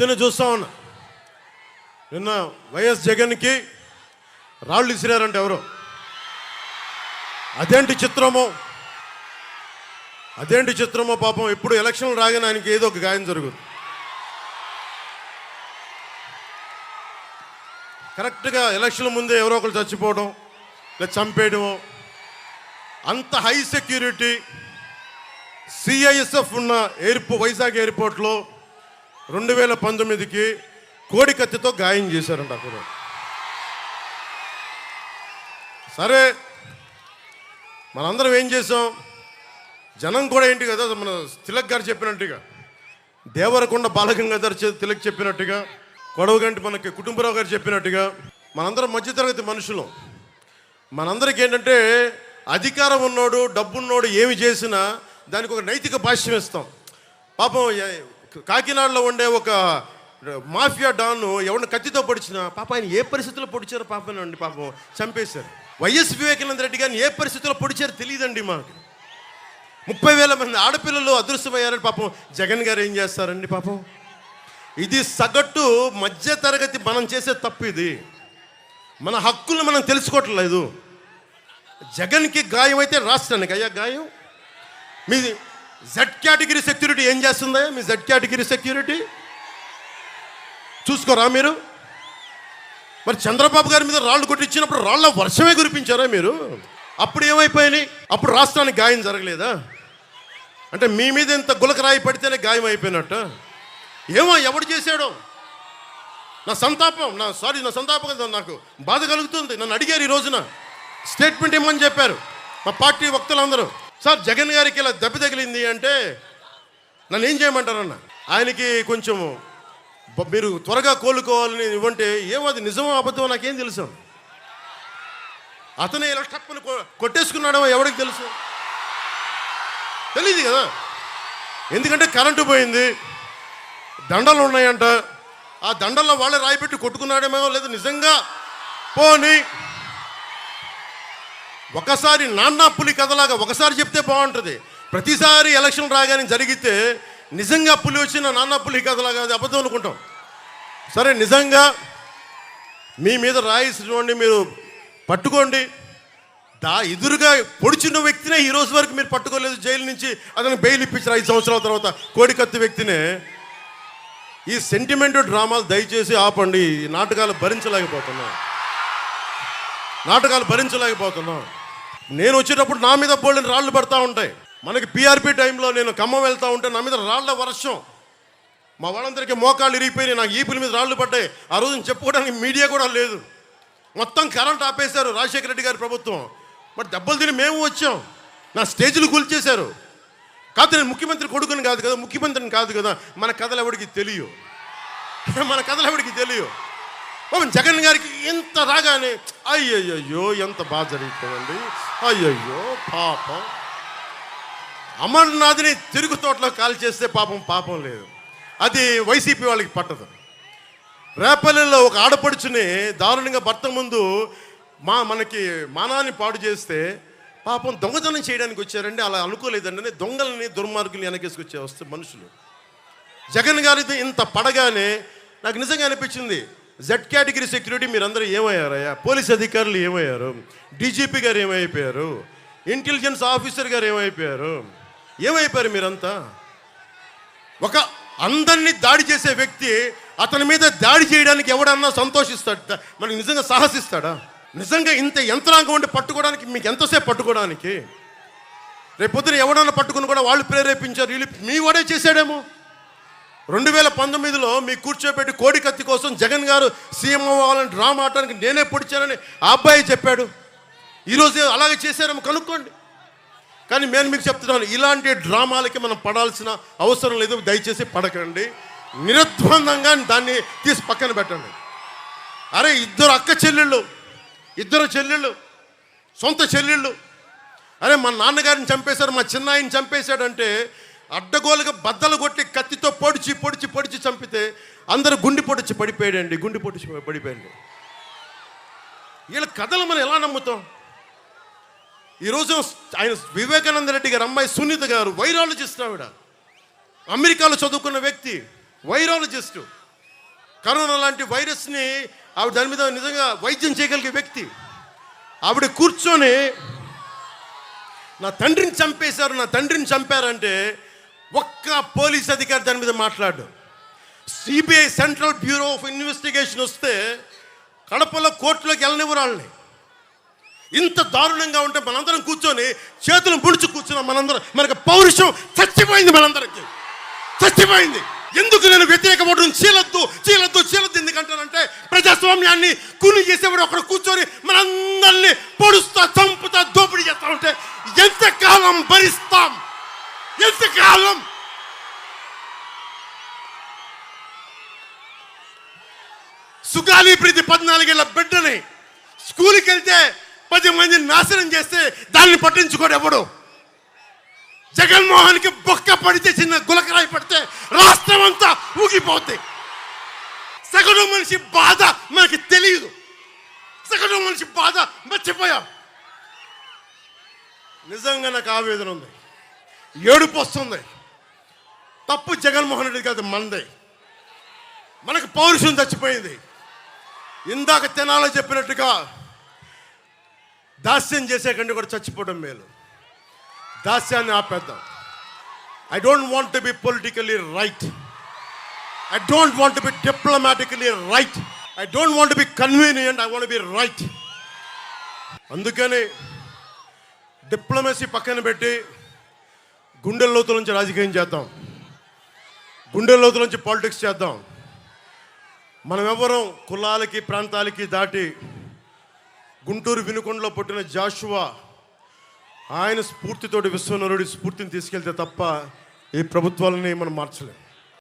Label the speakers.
Speaker 1: పొద్దున్న చూస్తా ఉన్నా. నిన్న వైఎస్ జగన్కి రాళ్ళు ఇసిరారంటే ఎవరు? అదేంటి చిత్రమో? అదేంటి చిత్రమో పాపం ఎప్పుడు ఎలక్షన్లు రాగానే ఆయనకి ఏదో ఒక గాయం జరుగుతుంది కరెక్ట్గా ఎలక్షన్ ముందే ఎవరో ఒకరు చచ్చిపోవడం లేదా చంపేయడము. అంత హై సెక్యూరిటీ సిఐఎస్ఎఫ్ ఉన్న ఎయిర్పో వైజాగ్ ఎయిర్పోర్ట్లో రెండు వేల పంతొమ్మిదికి కోడి కత్తితో గాయం చేశారంట అక్కడ సరే మనందరం ఏం చేసాం? జనం కూడా ఏంటి కదా మన తిలక్ గారు చెప్పినట్టుగా దేవరకొండ బాలగంగాధర్ తిలక్ చెప్పినట్టుగా కొడవగంటి మనకి కుటుంబరావు గారు చెప్పినట్టుగా మనందరం మధ్యతరగతి మనుషులు. మనందరికీ ఏంటంటే అధికారం ఉన్నోడు డబ్బున్నోడు ఏమి చేసినా దానికి ఒక నైతిక భాష్యం ఇస్తాం పాపం కాకినాడలో ఉండే ఒక మాఫియా డాన్ ఎవరిని కత్తితో పొడిచినా పాప ఆయన ఏ పరిస్థితుల్లో పొడిచారో పాపనండి అండి పాపం చంపేశారు. వైఎస్ వివేకానంద రెడ్డి గారిని ఏ పరిస్థితుల్లో పొడిచారో తెలియదండి మాకు. ముప్పై వేల మంది ఆడపిల్లలు అదృశ్యమయ్యారని పాపం జగన్ గారు ఏం చేస్తారండి పాపం? ఇది సగటు మధ్య తరగతి మనం చేసే తప్పు ఇది. మన హక్కులు మనం తెలుసుకోవట్లేదు. జగన్కి గాయం అయితే రాష్ట్రానికి. అయ్యా గాయం? మీ జెడ్ కేటగిరీ సెక్యూరిటీ ఏం చేస్తుందా? మీ జెడ్ కేటగిరీ సెక్యూరిటీ చూసుకోరా మీరు? మరి చంద్రబాబు గారి మీద రాళ్ళు కొట్టించినప్పుడు రాళ్ళ వర్షమే కురిపించారా మీరు? అప్పుడు ఏమైపోయినాయి? అప్పుడు రాష్ట్రానికి గాయం జరగలేదా? అంటే మీ మీద ఇంత గులకరాయి పడితేనే గాయం అయిపోయినట్ట. ఏమో ఎవడు చేశాడో? నా సంతాపం నా సారీ నా సంతాపం నాకు. బాధ కలుగుతుంది. నన్ను అడిగారు ఈ రోజున. స్టేట్మెంట్ ఇమ్మని చెప్పారు. మా పార్టీ వక్తలందరూ. సార్ జగన్ గారికి ఇలా దెబ్బ తగిలింది అంటే నన్ను ఏం చేయమంటారన్న? ఆయనకి కొంచెం మీరు త్వరగా కోలుకోవాలని ఇవ్వంటే ఏమో అది నిజమో అబద్ధమో నాకేం తెలుసు. అతనే ఇలా టప్పని కొట్టేసుకున్నాడో ఎవరికి తెలుసు? తెలియదు కదా. ఎందుకంటే కరెంటు పోయింది. దండలు ఉన్నాయంట. ఆ దండల్లో వాళ్ళే రాయి పెట్టి కొట్టుకున్నాడేమో లేదా నిజంగా. పోని. ఒకసారి నాన్న పులి కథలాగా ఒకసారి చెప్తే బాగుంటుంది. ప్రతిసారి ఎలక్షన్ రాగానే జరిగితే నిజంగా పులి వచ్చిన నాన్న పులి కథలాగా అది అబద్ధం అనుకుంటాం. సరే నిజంగా మీ మీద రాయి చూడండి మీరు పట్టుకోండి. దా ఎదురుగా పొడిచిన వ్యక్తినే ఈ రోజు వరకు మీరు పట్టుకోలేదు. జైలు నుంచి అతను బెయిల్ ఇప్పించారు ఐదు సంవత్సరాల తర్వాత కోడికత్తి వ్యక్తినే. ఈ సెంటిమెంట్ డ్రామాలు దయచేసి ఆపండి. ఈ నాటకాలు భరించలేకపోతున్నాం. నాటకాలు భరించలేకపోతున్నాం. నేను వచ్చేటప్పుడు నా మీద బోల్డెన్ రాళ్ళు పడతా ఉంటాయి. మనకి పిఆర్పి టైంలో నేను ఖమ్మం వెళ్తూ ఉంటే నా మీద రాళ్ళ వర్షం. మా వాళ్ళందరికీ మోకాళ్ళు ఇరిగిపోయి నాకు ఈపుల మీద రాళ్ళు పడ్డాయి. ఆ రోజు చెప్పుకోవడానికి మీడియా కూడా లేదు. మొత్తం కరెంట్ ఆపేశారు రాజశేఖర రెడ్డి గారి ప్రభుత్వం. మరి దెబ్బలు తిని మేము వచ్చాం. నా స్టేజ్లు కూల్చేశారు. కాదు నేను ముఖ్యమంత్రి కొడుకుని కాదు కదా ముఖ్యమంత్రిని కాదు కదా మన కథలు ఎవడికి తెలియవు మన కథలు ఎవడికి తెలియవు జగన్ గారికి ఇంత రాగానే అయ్యయ్యో ఎంత బాగా జరుగుతుందండి అయ్యయ్యో పాపం. అమర్నాథ్ని తిరుగు తోటలో కాల్ చేస్తే పాపం పాపం లేదు. అది వైసీపీ వాళ్ళకి పట్టదు. రేపల్లెలో ఒక ఆడపడుచుని దారుణంగా భర్త ముందు మా మనకి మానాన్ని పాడు చేస్తే పాపం దొంగతనం చేయడానికి వచ్చారండి. అలా అనుకోలేదండి దొంగలని దుర్మార్గుల్ని వెనకేసుకొచ్చే వస్తే మనుషులు. జగన్ గారిది ఇంత పడగానే నాకు నిజంగా అనిపించింది జెడ్ కేటగిరీ సెక్యూరిటీ మీరందరూ ఏమయ్యారయ్యా? పోలీస్ అధికారులు ఏమయ్యారు? డీజీపీ గారు ఏమైపోయారు? ఇంటెలిజెన్స్ ఆఫీసర్ గారు ఏమైపోయారు? ఏమైపోయారు మీరంతా? ఒక అందరినీ దాడి చేసే వ్యక్తి అతని మీద దాడి చేయడానికి ఎవడన్నా సంతోషిస్తాడు? మనకి నిజంగా సాహసిస్తాడా? నిజంగా ఇంత యంత్రాంగం ఉండి పట్టుకోవడానికి మీకు ఎంతసేపు పట్టుకోవడానికి? రేపొద్దున ఎవడన్నా పట్టుకుని కూడా వాళ్ళు ప్రేరేపించారు వీళ్ళు మీ వాడే చేశాడేమో? రెండు వేల పంతొమ్మిదిలో మీ కూర్చోబెట్టి కోడి కత్తి కోసం జగన్ గారు సీఎం అవ్వాలని డ్రామా ఆడటానికి నేనే పొడిచానని ఆ అబ్బాయి చెప్పాడు. ఈరోజు అలాగే చేశారేమో కనుక్కోండి. కానీ నేను మీకు చెప్తున్నాను ఇలాంటి డ్రామాలకి మనం పడాల్సిన అవసరం లేదు దయచేసి పడకండి. నిరుద్వందంగా దాన్ని తీసి పక్కన పెట్టండి. అరే ఇద్దరు అక్క చెల్లెళ్ళు ఇద్దరు చెల్లెళ్ళు సొంత చెల్లెళ్ళు. అరే మా నాన్నగారిని చంపేశారు మా చిన్నాయిని చంపేశాడంటే అడ్డగోలుగా బద్దలు కొట్టి కత్తితో పొడిచి పొడిచి పొడిచి చంపితే అందరూ గుండి పొడిచి పడిపోయాడండి గుండి పొడిచి పడిపోయండి వీళ్ళ కథలు మనం ఎలా నమ్ముతాం? ఈరోజు ఆయన వివేకానంద రెడ్డి గారు అమ్మాయి సునీత గారు వైరాలజిస్ట్ ఆవిడ. అమెరికాలో చదువుకున్న వ్యక్తి వైరాలజిస్ట్. కరోనా లాంటి వైరస్ని ఆవిడ దాని మీద నిజంగా వైద్యం చేయగలిగే వ్యక్తి. ఆవిడ కూర్చొని నా తండ్రిని చంపేశారు నా తండ్రిని చంపారంటే ఒక్క పోలీస్ అధికారి దాని మీద మాట్లాడు. CBI central bureau of investigation వస్తే కడపలో కోర్టులోకి వెళ్ళనివ్వరు వాళ్ళని. ఇంత దారుణంగా ఉంటే మనందరం కూర్చొని చేతులు ముడుచు కూర్చున్నాం మనందరం. మనకి పౌరుషం చచ్చిపోయింది మనందరికి. చచ్చిపోయింది. ఎందుకు నేను వ్యతిరేక ఓటును చీలొద్దు చీలొద్దు చీలొద్దు ఎందుకంటానంటే ప్రజాస్వామ్యాన్ని కూలి చేసేవాడు అక్కడ కూర్చొని మనందరినీ పొడుస్తా చంపుతా దోపిడీ చేస్తా ఉంటే ఎంతకాలం భరిస్తాం? ఎంతకాలం సుగాలి ప్రీతి పద్నాలుగేళ్ళ బిడ్డని స్కూల్కి వెళ్తే పది మందిని నాశనం చేస్తే దాన్ని పట్టించుకోడు ఎవడు? జగన్మోహన్కి బొక్క పడితే చిన్న గులకరాయి పడితే రాష్ట్రం అంతా ఊగిపోతాయి సగటు మనిషి బాధ మనకి తెలియదు. సగటు మనిషి బాధ మర్చిపోయాం. నిజంగా నాకు ఆవేదన ఉంది. ఏడుపు వస్తుంది. తప్పు జగన్మోహన్ రెడ్డి కాదు మనదే మనకు పౌరుషం చచ్చిపోయింది. ఇందాక తెనాలో చెప్పినట్టుగా దాస్యం చేసే కంటే కూడా చచ్చిపోవడం మేలు. దాస్యాన్ని ఆపేద్దాం. I don't want to be politically right I don't want to be diplomatically right I don't want be convenient I want be right అందుకని డిప్లొమసీ పక్కన పెట్టి గుండె లోతుల నుంచి రాజకీయం చేద్దాం. గుండె లోతుల నుంచి పాలిటిక్స్ చేద్దాం. మనం ఎవరం కులాలకి ప్రాంతాలకి దాటి గుంటూరు వినుకొండలో పుట్టిన జాషువా ఆయన స్ఫూర్తితోటి విశ్వనరుడి స్ఫూర్తిని తీసుకెళ్తే తప్ప ఈ ప్రభుత్వాలని మనం మార్చలేం.